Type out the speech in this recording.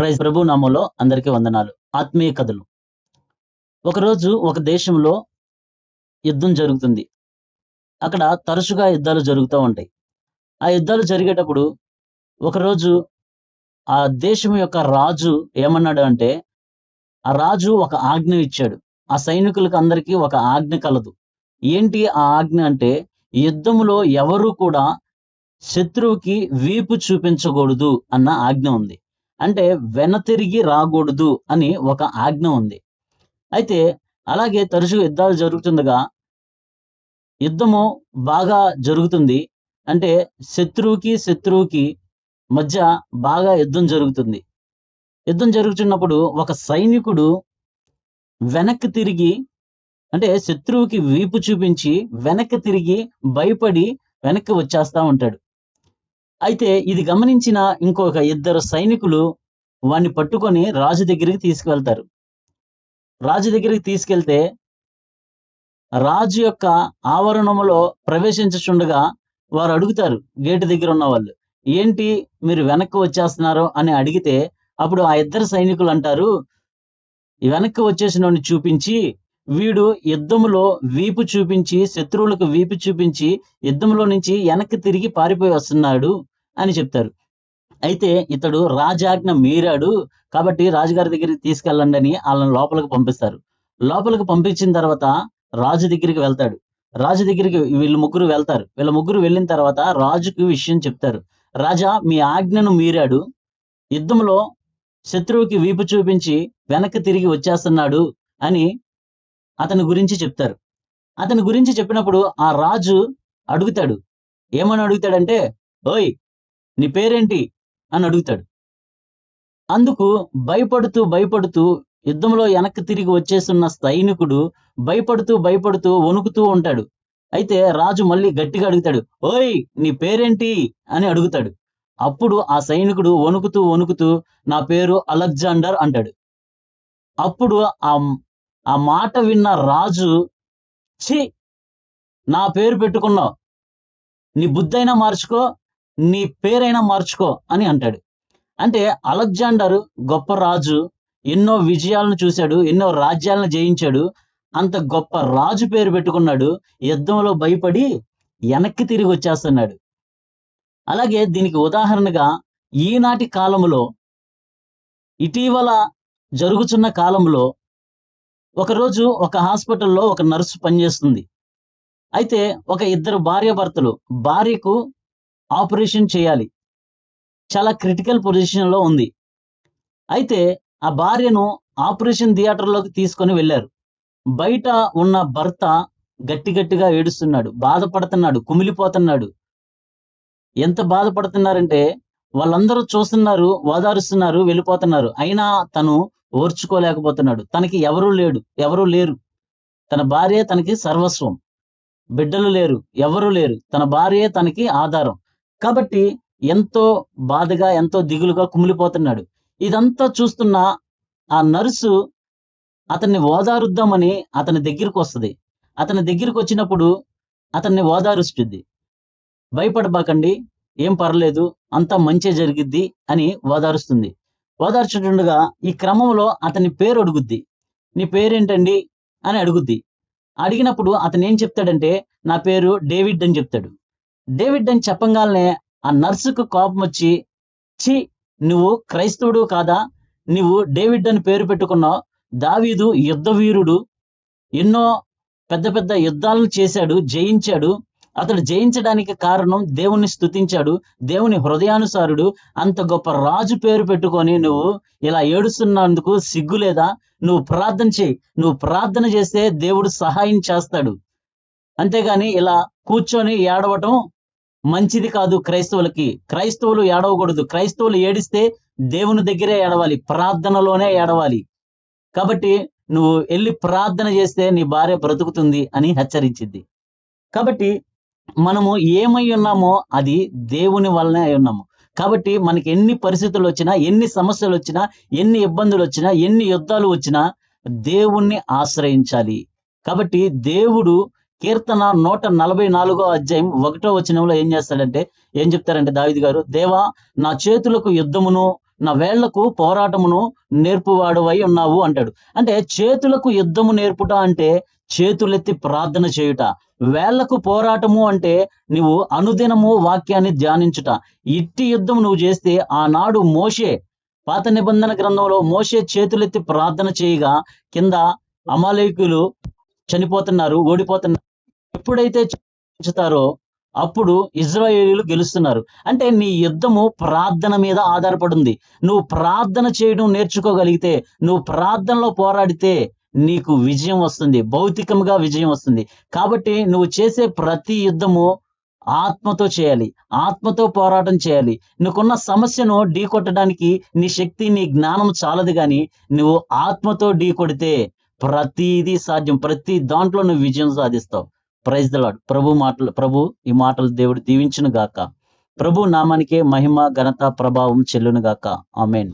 Praise ప్రభు నామంలో అందరికీ వందనాలు. ఆత్మీయ కథలు. ఒకరోజు ఒక దేశంలో యుద్ధం జరుగుతుంది. అక్కడ తరచుగా యుద్ధాలు జరుగుతూ ఉంటాయి. ఆ యుద్ధాలు జరిగేటప్పుడు ఒకరోజు ఆ దేశం యొక్క రాజు ఏమన్నాడు అంటే ఆ రాజు ఒక ఆజ్ఞ ఇచ్చాడు. ఆ సైనికులకు అందరికీ ఒక ఆజ్ఞ కలదు. ఏంటి ఆ ఆజ్ఞ అంటే యుద్ధంలో ఎవరు కూడా శత్రువుకి వీపు చూపించకూడదు అన్న ఆజ్ఞ ఉంది. అంటే వెనతిరిగి రాకూడదు అని ఒక ఆజ్ఞ ఉంది. అయితే అలాగే తరచుగా యుద్ధాలు జరుగుతుండగా యుద్ధము బాగా జరుగుతుంది. అంటే శత్రువుకి శత్రువుకి మధ్య బాగా యుద్ధం జరుగుతుంది. యుద్ధం జరుగుతున్నప్పుడు ఒక సైనికుడు వెనక్కి తిరిగి అంటే శత్రువుకి వీపు చూపించి వెనక్కి తిరిగి భయపడి వెనక్కి వచ్చేస్తా ఉంటాడు. అయితే ఇది గమనించిన ఇంకొక ఇద్దరు సైనికులు వాణ్ణి పట్టుకొని రాజు దగ్గరికి తీసుకువెళ్తారు. రాజు దగ్గరికి తీసుకెళ్తే రాజు యొక్క ఆవరణములో ప్రవేశించుచుండగా వారు అడుగుతారు గేటు దగ్గర ఉన్న వాళ్ళు ఏంటి మీరు వెనక్కి వచ్చేస్తున్నారు? అని అడిగితే అప్పుడు ఆ ఇద్దరు సైనికులు అంటారు వెనక్కి వచ్చేసిన చూపించి వీడు యుద్ధములో వీపు చూపించి శత్రువులకు వీపు చూపించి యుద్ధంలో నుంచి వెనక్కి తిరిగి పారిపోయి వస్తున్నాడు. అని చెప్తారు. అయితే ఇతడు రాజాజ్ఞ మీరాడు కాబట్టి రాజుగారి దగ్గరికి తీసుకెళ్ళండి అని వాళ్ళని లోపలికి పంపిస్తారు. లోపలికి పంపించిన తర్వాత రాజు దగ్గరికి వెళ్తాడు. రాజు దగ్గరికి వీళ్ళు ముగ్గురు వెళ్తారు. వీళ్ళ ముగ్గురు వెళ్ళిన తర్వాత రాజుకు విషయం చెప్తారు. రాజా మీ ఆజ్ఞను మీరాడు. యుద్ధంలో శత్రువుకి వీపు చూపించి వెనక్కి తిరిగి వచ్చేస్తున్నాడు అని అతని గురించి చెప్తారు. అతని గురించి చెప్పినప్పుడు ఆ రాజు అడుగుతాడు. ఏమని అడుగుతాడంటే ఓయ్ నీ పేరేంటి? అని అడుగుతాడు. అందుకు భయపడుతూ భయపడుతూ యుద్ధంలో వెనక్కి తిరిగి వచ్చేస్తున్న సైనికుడు భయపడుతూ భయపడుతూ వణుకుతూ ఉంటాడు. అయితే రాజు మళ్ళీ గట్టిగా అడుగుతాడు ఓయ్ నీ పేరేంటి? అని అడుగుతాడు. అప్పుడు ఆ సైనికుడు వణుకుతూ వణుకుతూ నా పేరు అలెగ్జాండర్ అంటాడు. అప్పుడు ఆ ఆ మాట విన్న రాజు ఛీ నా పేరు పెట్టుకున్నావు. నీ బుద్ధైనా మార్చుకో నీ పేరైనా మార్చుకో అని అంటాడు. అంటే అలెగ్జాండర్ గొప్ప రాజు ఎన్నో విజయాలను చూశాడు ఎన్నో రాజ్యాలను జయించాడు అంత గొప్ప రాజు పేరు పెట్టుకున్నాడు యుద్ధంలో భయపడి వెనక్కి తిరిగి వచ్చేస్తున్నాడు. అలాగే దీనికి ఉదాహరణగా ఈనాటి కాలంలో ఇటీవల జరుగుతున్న కాలంలో ఒకరోజు ఒక హాస్పిటల్లో ఒక నర్సు పనిచేస్తుంది. అయితే ఒక ఇద్దరు భార్యాభర్తలు భార్యకు ఆపరేషన్ చేయాలి. చాలా క్రిటికల్ పొజిషన్లో ఉంది. అయితే ఆ భార్యను ఆపరేషన్ థియేటర్లోకి తీసుకొని వెళ్ళారు. బయట ఉన్న భర్త గట్టి గట్టిగా ఏడుస్తున్నాడు. బాధపడుతున్నాడు. కుమిలిపోతున్నాడు. ఎంత బాధపడుతున్నారంటే వాళ్ళందరూ చూస్తున్నారు ఓదారుస్తున్నారు వెళ్ళిపోతున్నారు. అయినా తను ఓర్చుకోలేకపోతున్నాడు. తనకి ఎవరూ లేడు. ఎవరూ లేరు. తన భార్య తనకి సర్వస్వం. బిడ్డలు లేరు. ఎవరూ లేరు. తన భార్యే తనకి ఆధారం. కాబట్టి ఎంతో బాధగా ఎంతో దిగులుగా కుమిలిపోతున్నాడు. ఇదంతా చూస్తున్న ఆ నర్సు అతన్ని ఓదారుద్దామని అతని దగ్గరికి వస్తుంది. అతని దగ్గరికి వచ్చినప్పుడు అతన్ని ఓదారుస్తుంది. భయపడబాకండి ఏం పర్లేదు అంతా మంచి జరిగిద్ది అని ఓదారుస్తుంది. ఓదార్చుండగా ఈ క్రమంలో అతని పేరు అడుగుద్ది. నీ పేరేంటండి? అని అడుగుద్ది. అడిగినప్పుడు అతను ఏం చెప్తాడంటే నా పేరు డేవిడ్ అని చెప్తాడు. డేవిడ్ అని చెప్పంగానే ఆ నర్సుకు కోపం వచ్చి ఛీ నువ్వు క్రైస్తవుడు కాదా? నువ్వు డేవిడ్ అని పేరు పెట్టుకున్నావు. దావీదు యుద్ధ వీరుడు. ఎన్నో పెద్ద పెద్ద యుద్ధాలను చేశాడు జయించాడు. అతడు జయించడానికి కారణం దేవుణ్ణి స్థుతించాడు దేవుని హృదయానుసారుడు అంత గొప్ప రాజు పేరు పెట్టుకొని నువ్వు ఇలా ఏడుస్తున్నందుకు సిగ్గు లేదా నువ్వు ప్రార్థన చేయి. నువ్వు ప్రార్థన చేస్తే దేవుడు సహాయం చేస్తాడు. అంతేగాని ఇలా కూర్చొని ఏడవటం మంచిది కాదు క్రైస్తవులకి. క్రైస్తవులు ఏడవకూడదు. క్రైస్తవులు ఏడిస్తే దేవుని దగ్గరే ఏడవాలి. ప్రార్థనలోనే ఏడవాలి. కాబట్టి నువ్వు వెళ్ళి ప్రార్థన చేస్తే నీ భార్య బ్రతుకుతుంది అని హెచ్చరించింది. కాబట్టి మనము ఏమై ఉన్నామో అది దేవుని వల్లనే అయి ఉన్నాము. కాబట్టి మనకి ఎన్ని పరిస్థితులు వచ్చినా ఎన్ని సమస్యలు వచ్చినా ఎన్ని ఇబ్బందులు వచ్చినా ఎన్ని యుద్ధాలు వచ్చినా దేవుణ్ణి ఆశ్రయించాలి. కాబట్టి దేవుడు కీర్తన నూట నలభై నాలుగో అధ్యాయం ఒకటో వచనంలో ఏం చేస్తాడంటే ఏం చెప్తారంటే దావిది గారు దేవా నా చేతులకు యుద్ధమును నా వేళ్ళకు పోరాటమును నేర్పువాడువై ఉన్నావు అంటాడు. అంటే చేతులకు యుద్ధము నేర్పుట అంటే చేతులెత్తి ప్రార్థన చేయుట. వేళ్ళకు పోరాటము అంటే నువ్వు అనుదినము వాక్యాన్ని ధ్యానించుట. ఇట్టి యుద్ధం నువ్వు చేస్తే ఆనాడు మోషే పాత నిబంధన గ్రంథంలో మోషే చేతులెత్తి ప్రార్థన చేయగా కింద అమాలేకులు చనిపోతున్నారు ఓడిపోతున్నారు. ఎప్పుడైతే ఉంచుతారో అప్పుడు ఇజ్రాయేలీలు గెలుస్తున్నారు. అంటే నీ యుద్ధము ప్రార్థన మీద ఆధారపడింది. నువ్వు ప్రార్థన చేయడం నేర్చుకోగలిగితే నువ్వు ప్రార్థనలో పోరాడితే నీకు విజయం వస్తుంది. భౌతికంగా విజయం వస్తుంది. కాబట్టి నువ్వు చేసే ప్రతి యుద్ధము ఆత్మతో చేయాలి. ఆత్మతో పోరాటం చేయాలి. నీకున్న సమస్యను ఢీ కొట్టడానికి నీ శక్తి నీ జ్ఞానం చాలదు కానీ నువ్వు ఆత్మతో ఢీ కొడితే ప్రతిదీ సాధ్యం. ప్రతి దాంట్లో నువ్వు విజయం సాధిస్తావు. ప్రైజ్ దలాడ్ ప్రభు మాటలు ప్రభు ఈ మాటలు దేవుడు దీవించును గాక. ప్రభు నామానికే మహిమ ఘనత ప్రభావం చెల్లును గాక. ఆమెన్